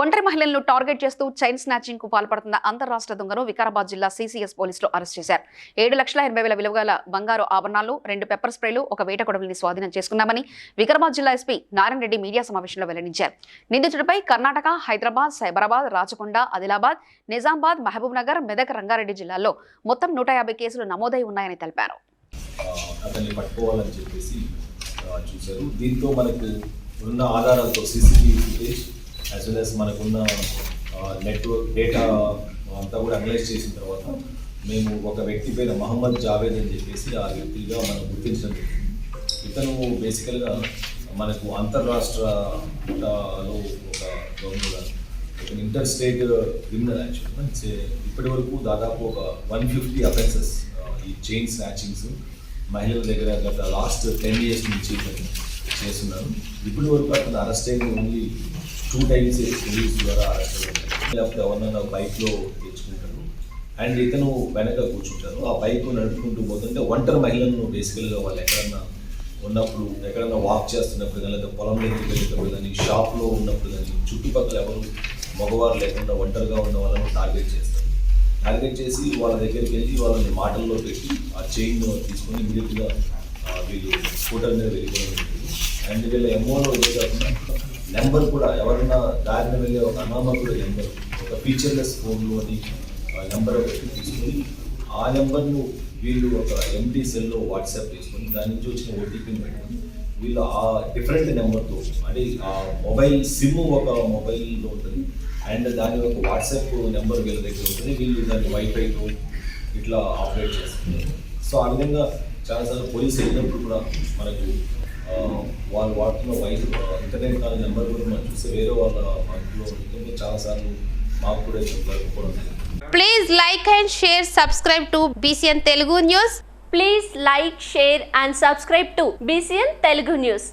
ఒంటరి మహిళలను టార్గెట్ చేస్తూ చైన్ స్నాచింగ్కు పాల్పడుతున్న అంతరాష్ట్ర దొంగను వికారాబాద్ జిల్లా సీసీఎస్ పోలీసులు అరెస్ట్ చేశారు. ఏడు లక్షల ఎనభై వేల విలువగల బంగారు ఆభరణాలు రెండు పెప్పర్ స్ప్రేలు ఒక వేట కొడవలిని స్వాధీనం చేసుకున్నామని వికారాబాద్ జిల్లా ఎస్పీ నారాయణ రెడ్డి మీడియా సమావేశంలో వెల్లడించారు. నిందితుడిపై కర్ణాటక హైదరాబాద్ సైబరాబాద్ రాచకొండ ఆదిలాబాద్ నిజామాబాద్ మహబూబ్ నగర్ మెదక్ రంగారెడ్డి జిల్లాల్లో మొత్తం నూట యాభై కేసులు నమోదై ఉన్నాయని తెలిపారు. అతన్ని పట్టుకోవాలని చెప్పేసి చూశారు. దీంతో మనకు ఉన్న ఆధారాలతో CCTV footage as well as మనకున్న నెట్వర్క్ డేటా అంతా కూడా అనలైజ్ చేసిన తర్వాత మేము ఒక వ్యక్తి పేరు మహమ్మద్ జావేద్ అని చెప్పేసి ఆ వ్యక్తిగా మనం గుర్తించడం జరిగింది. ఇతను బేసికల్గా మనకు అంతర్రాష్ట్రలో ఒక దొంగగా ఇంటర్ స్టేట్ క్రిమినల్ యాక్చువల్ ఇప్పటి వరకు దాదాపు ఒక వన్ ఫిఫ్టీ అఫెన్సెస్ ఈ చైన్ స్నాచింగ్స్ మహిళల దగ్గర గత లాస్ట్ టెన్ ఇయర్స్ నుంచి చేస్తున్నాను ఇప్పటి వరకు అతను అరెస్ట్ అయిన ఓన్లీ టూ టైమ్స్ పోలీస్ ద్వారా అరెస్ట్ లేకపోతే ఎవరినైనా బైక్లో తెచ్చుకుంటారు అండ్ ఇతను వెనక కూర్చుంటాను ఆ బైక్ నడుపుకుంటూ పోతుంటే ఒంటరి మహిళలను బేసికల్గా వాళ్ళు ఎక్కడన్నా ఉన్నప్పుడు ఎక్కడన్నా వాక్ చేస్తున్నప్పుడు కానీ లేదా పొలం దగ్గరికి వెళ్ళేటప్పుడు కానీ షాప్లో ఉన్నప్పుడు కానీ చుట్టుపక్కల ఎవరు మగవారు లేకుండా ఒంటరిగా ఉన్న వాళ్ళని టార్గెట్ చేస్తారు. టార్గెట్ చేసి వాళ్ళ దగ్గరికి వెళ్ళి వాళ్ళని మాటల్లో పెట్టి ఆ చైన్ తీసుకొని ఇమీడియట్గా వీళ్ళు స్కూటర్ మీద వెళ్ళిపోవడం అండ్ వీళ్ళ ఎంఓలో ఇదే కాకుండా నెంబర్ కూడా ఎవరైనా దారిన వెళ్ళే ఒక అనామకుడు నెంబర్ ఒక ఫీచర్లెస్ ఫోన్లోని నెంబర్ ఒకటి తీసుకొని ఆ నెంబర్ను వీళ్ళు ఒక ఎంటీ సెల్లో వాట్సాప్ చేసుకొని దాని నుంచి వచ్చిన ఓటీపీని పెట్టుకొని వీళ్ళు ఆ డిఫరెంట్ నెంబర్తో అంటే ఆ మొబైల్ సిమ్ ఒక మొబైల్లో ఉంటుంది. అండ్ దాని ఒక వాట్సాప్ నెంబర్ వీళ్ళ దగ్గర ఉంటుంది. వీళ్ళు దాన్ని వైఫైతో ఇట్లా ఆపరేట్ చేస్తున్నారు. సో ఆ విధంగా చాలాసార్లు పోలీసు వెళ్ళినప్పుడు కూడా మనకు వాళ్ళ వాటిలో వైట్ ఇంటర్నెట్ కాల్ నెంబర్ కూడా మనం చూస్తే వేరే వాళ్ళ వాటిలో చాలాసార్లు మాకు కూడా జరగకపోవడం please like and share subscribe to BCN Telugu news please like share and subscribe to BCN Telugu news